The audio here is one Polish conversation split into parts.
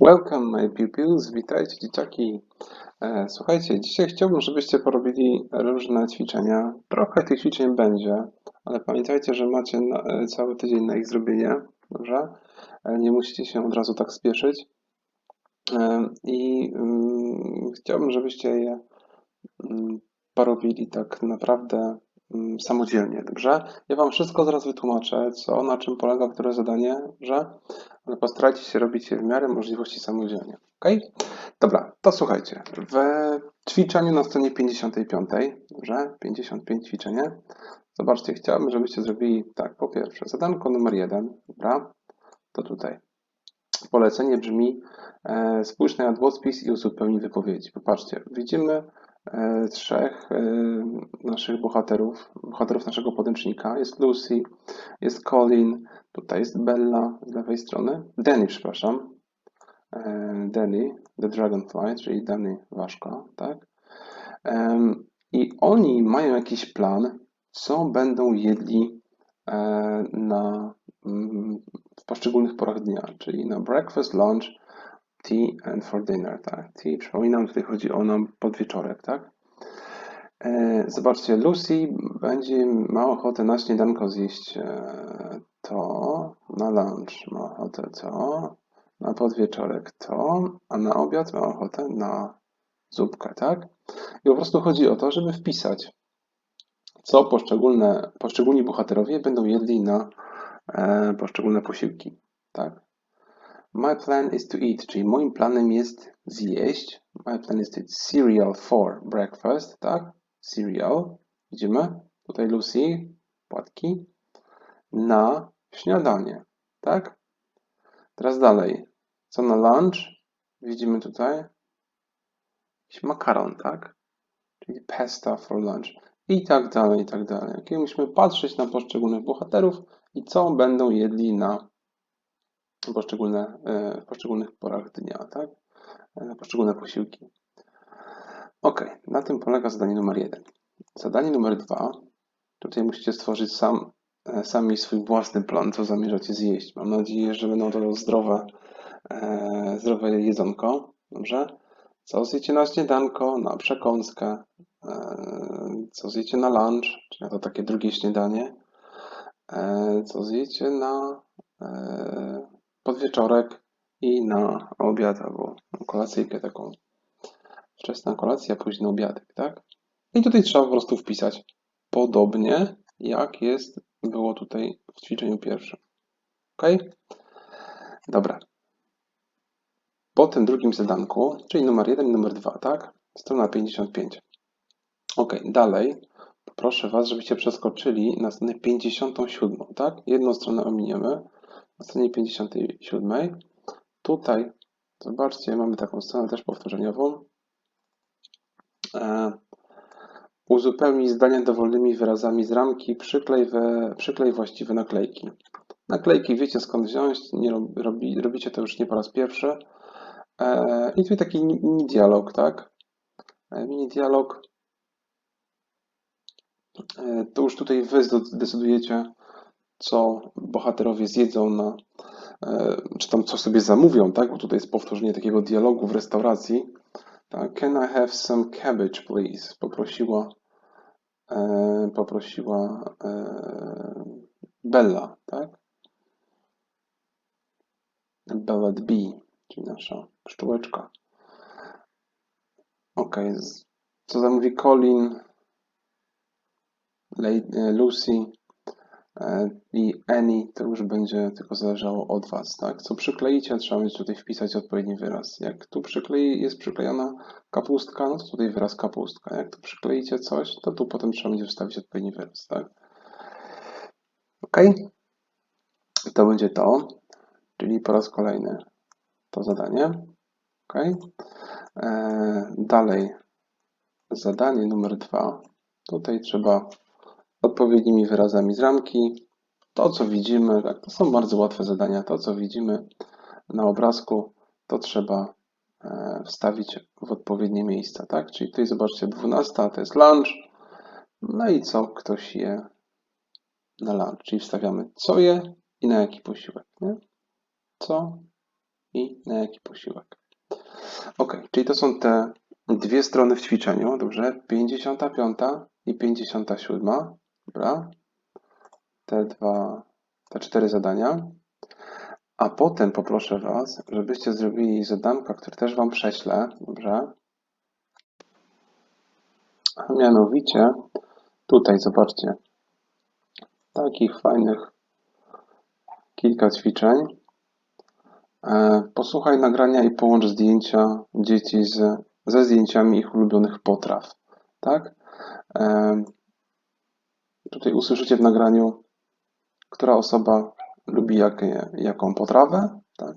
Welcome my pupils, witajcie dzieciaki. E, Słuchajcie, dzisiaj chciałbym, żebyście porobili różne ćwiczenia. Trochę tych ćwiczeń będzie, ale pamiętajcie, że macie e, cały tydzień na ich zrobienie, dobrze? E, Nie musicie się od razu tak spieszyć. I mm, chciałbym, żebyście je mm, porobili tak naprawdę samodzielnie, dobrze? Ja Wam wszystko zaraz wytłumaczę, co, na czym polega które zadanie, dobrze? Ale postarajcie się robić je w miarę możliwości samodzielnie, ok? Dobra, to słuchajcie. W ćwiczeniu na stronie 55, dobrze? 55 ćwiczenie. Zobaczcie, chciałbym, żebyście zrobili tak, po pierwsze, zadanko numer jeden, dobra? To tutaj. Polecenie brzmi e, spójrz na jadłospis i uzupełnij wypowiedzi. Popatrzcie, widzimy trzech e, naszych bohaterów, bohaterów naszego podręcznika. Jest Lucy, jest Colin, tutaj jest Bella z lewej strony, Danny, przepraszam, e, Danny, the Dragonfly, czyli Danny Ważka, tak? I oni mają jakiś plan, co będą jedli e, na, mm, w poszczególnych porach dnia, czyli na breakfast, lunch, tea and for dinner, tak? Tea, przypominam, tutaj chodzi o nam podwieczorek, tak? E, Zobaczcie, Lucy będzie ma ochotę na śniadanko zjeść e, to, na lunch ma ochotę to, na podwieczorek to, a na obiad ma ochotę na zupkę, tak? I po prostu chodzi o to, żeby wpisać, co poszczególne, poszczególni bohaterowie będą jedli na e, poszczególne posiłki, tak? My plan is to eat, czyli moim planem jest zjeść. My plan is to eat cereal for breakfast, tak? Cereal. Widzimy? Tutaj Lucy, płatki. Na śniadanie, tak? Teraz dalej. Co na lunch? Widzimy tutaj jakiś makaron, tak? Czyli pasta for lunch. I tak dalej, i tak dalej. Okay? Musimy patrzeć na poszczególnych bohaterów i co będą jedli na poszczególne, e, w poszczególnych porach dnia, tak? E, poszczególne posiłki. Ok, na tym polega zadanie numer jeden. Zadanie numer dwa. Tutaj musicie stworzyć sam, e, sami swój własny plan, co zamierzacie zjeść. Mam nadzieję, że będą to zdrowe, zdrowe jedzonko. Dobrze? Co zjecie na śniadanko, na przekąskę, co zjecie na lunch, czyli na to takie drugie śniadanie, co zjecie na podwieczorek i na obiad albo kolacyjkę taką. Wczesna kolacja, późny obiadek, tak? I tutaj trzeba po prostu wpisać podobnie jak jest, było tutaj w ćwiczeniu pierwszym. Ok? Dobra. Po tym drugim zadanku, czyli numer 1 i numer 2, tak? Strona 55. Ok, dalej poproszę Was, żebyście przeskoczyli na stronę 57, tak? Jedną stronę ominiemy. Na stronie 57. Tutaj, zobaczcie, mamy taką stronę też powtórzeniową. E, uzupełnij zdania dowolnymi wyrazami z ramki, przyklej, we, przyklej właściwe naklejki. Naklejki wiecie skąd wziąć, nie robi, robicie to już nie po raz pierwszy. E, I tutaj taki mini dialog, tak? E, mini dialog. E, to już tutaj wy zdecydujecie, co bohaterowie zjedzą na, e, czy tam co sobie zamówią, tak? Bo tutaj jest powtórzenie takiego dialogu w restauracji. Can I have some cabbage, please? Poprosiła, e, poprosiła e, Bella, tak? Bella Bee, czyli nasza pszczółeczka. Ok, co zamówi Colin, Lucy i Annie, to już będzie tylko zależało od Was, tak? Co przykleicie, trzeba będzie tutaj wpisać odpowiedni wyraz. Jak tu przyklei, jest przyklejona kapustka, no to tutaj wyraz kapustka. Jak tu przykleicie coś, to tu potem trzeba będzie wstawić odpowiedni wyraz, tak? Ok? To będzie to, czyli po raz kolejny to zadanie. Ok? Eee, dalej, zadanie numer dwa. Tutaj trzeba odpowiednimi wyrazami z ramki. To, co widzimy, tak, to są bardzo łatwe zadania. To, co widzimy na obrazku, to trzeba e, wstawić w odpowiednie miejsca, tak? Czyli tutaj zobaczcie, 12 to jest lunch, no i co ktoś je na lunch, czyli wstawiamy co je i na jaki posiłek, nie? Co i na jaki posiłek. Ok, czyli to są te dwie strony w ćwiczeniu, dobrze? 55 i 57, dobra? Te dwa, te cztery zadania. A potem poproszę Was, żebyście zrobili zadanka, które też Wam prześlę, dobrze? A mianowicie, tutaj zobaczcie, takich fajnych kilka ćwiczeń. E, Posłuchaj nagrania i połącz zdjęcia dzieci z, ze zdjęciami ich ulubionych potraw. Tak? Tutaj usłyszycie w nagraniu, która osoba lubi jakie, jaką potrawę. Tak?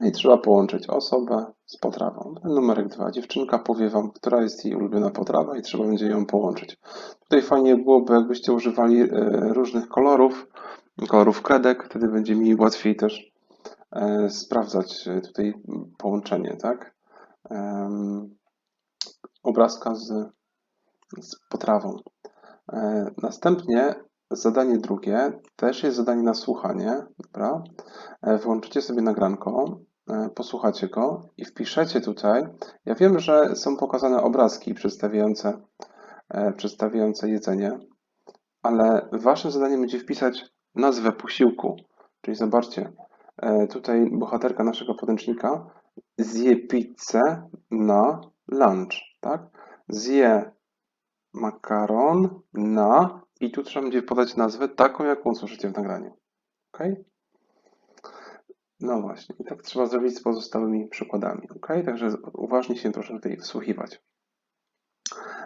I trzeba połączyć osobę z potrawą. Numerek dwa. Dziewczynka powie Wam, która jest jej ulubiona potrawa i trzeba będzie ją połączyć. Tutaj fajnie byłoby, jakbyście używali e, różnych kolorów, kolorów kredek, wtedy będzie mi łatwiej też e, sprawdzać e, tutaj połączenie, tak? Obrazka z, z potrawą. E, Następnie zadanie drugie też jest zadanie na słuchanie, dobra? E, Włączycie sobie nagranko, e, posłuchacie go i wpiszecie tutaj. Ja wiem, że są pokazane obrazki przedstawiające, przedstawiające jedzenie, ale waszym zadaniem będzie wpisać nazwę posiłku. Czyli zobaczcie, tutaj bohaterka naszego podręcznika zje pizzę na lunch, tak? Zje makaron na i tu trzeba będzie podać nazwę taką, jaką usłyszycie w nagraniu. Ok? No właśnie, i tak trzeba zrobić z pozostałymi przykładami. Ok? Także uważnie się proszę tutaj wsłuchiwać.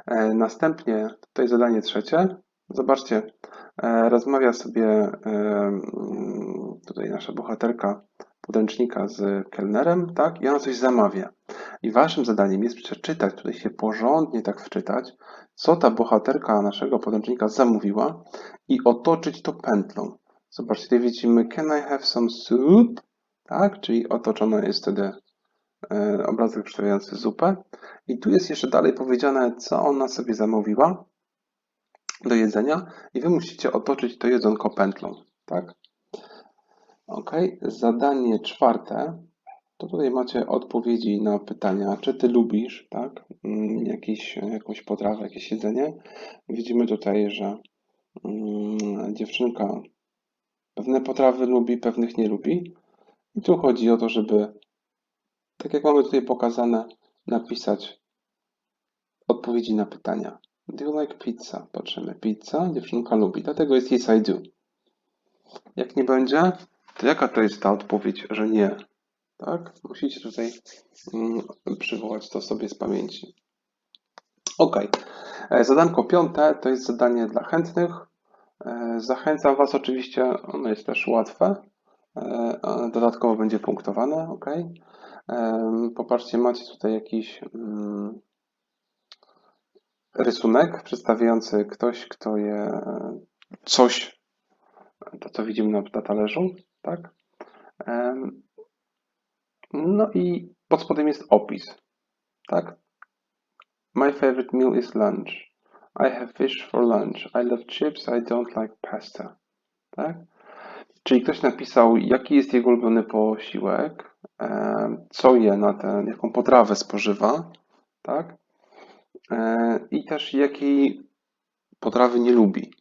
E, Następnie tutaj zadanie trzecie. Zobaczcie, e, rozmawia sobie e, tutaj nasza bohaterka podręcznika z kelnerem, tak? I ona coś zamawia. I waszym zadaniem jest przeczytać, tutaj się porządnie tak wczytać, co ta bohaterka naszego podręcznika zamówiła i otoczyć to pętlą. Zobaczcie, tutaj widzimy Can I have some soup? Tak, czyli otoczona jest wtedy e, obrazek przedstawiający zupę. I tu jest jeszcze dalej powiedziane, co ona sobie zamówiła do jedzenia i wy musicie otoczyć to jedzonko pętlą, tak? Ok, zadanie czwarte, to tutaj macie odpowiedzi na pytania, czy ty lubisz, tak, mm, jakiś, jakąś potrawę, jakieś jedzenie. Widzimy tutaj, że mm, dziewczynka pewne potrawy lubi, pewnych nie lubi. I tu chodzi o to, żeby, tak jak mamy tutaj pokazane, napisać odpowiedzi na pytania. Do you like pizza? Patrzymy. Pizza, dziewczynka lubi, dlatego jest yes I do. Jak nie będzie, to jaka to jest ta odpowiedź, że nie? Tak? Musicie tutaj mm, przywołać to sobie z pamięci. Ok. E, Zadanko piąte to jest zadanie dla chętnych. E, Zachęcam Was oczywiście, ono jest też łatwe. E, Dodatkowo będzie punktowane, ok. Popatrzcie, macie tutaj jakiś mm, rysunek przedstawiający ktoś, kto je coś, to co widzimy na talerzu, tak? No i pod spodem jest opis, tak? My favorite meal is lunch. I have fish for lunch. I love chips. I don't like pasta. Tak? Czyli ktoś napisał, jaki jest jego ulubiony posiłek, co je na ten, jaką potrawę spożywa, tak? E, I też jakiej potrawy nie lubi.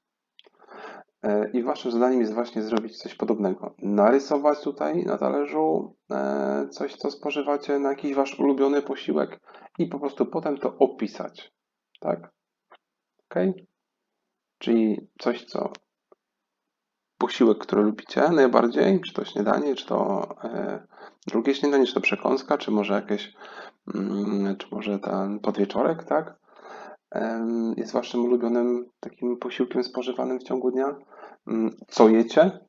E, I waszym zadaniem jest właśnie zrobić coś podobnego. Narysować tutaj na talerzu e, coś, co spożywacie na jakiś wasz ulubiony posiłek i po prostu potem to opisać. Tak? Ok? Czyli coś, co posiłek, który lubicie najbardziej, czy to śniadanie, czy to e, drugie śniadanie, czy to przekąska, czy może jakieś, mm, czy może ten podwieczorek, tak? Jest waszym ulubionym takim posiłkiem spożywanym w ciągu dnia. Mm, Co jecie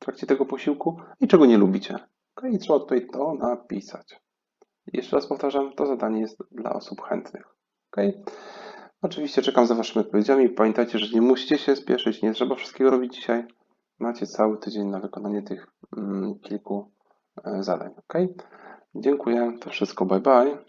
w trakcie tego posiłku i czego nie lubicie. Ok, i trzeba tutaj to napisać. Jeszcze raz powtarzam, to zadanie jest dla osób chętnych. Ok? Oczywiście czekam za Waszymi odpowiedziami. Pamiętajcie, że nie musicie się spieszyć, nie trzeba wszystkiego robić dzisiaj. Macie cały tydzień na wykonanie tych mm, kilku e, zadań. Ok? Dziękuję, to wszystko. Bye bye.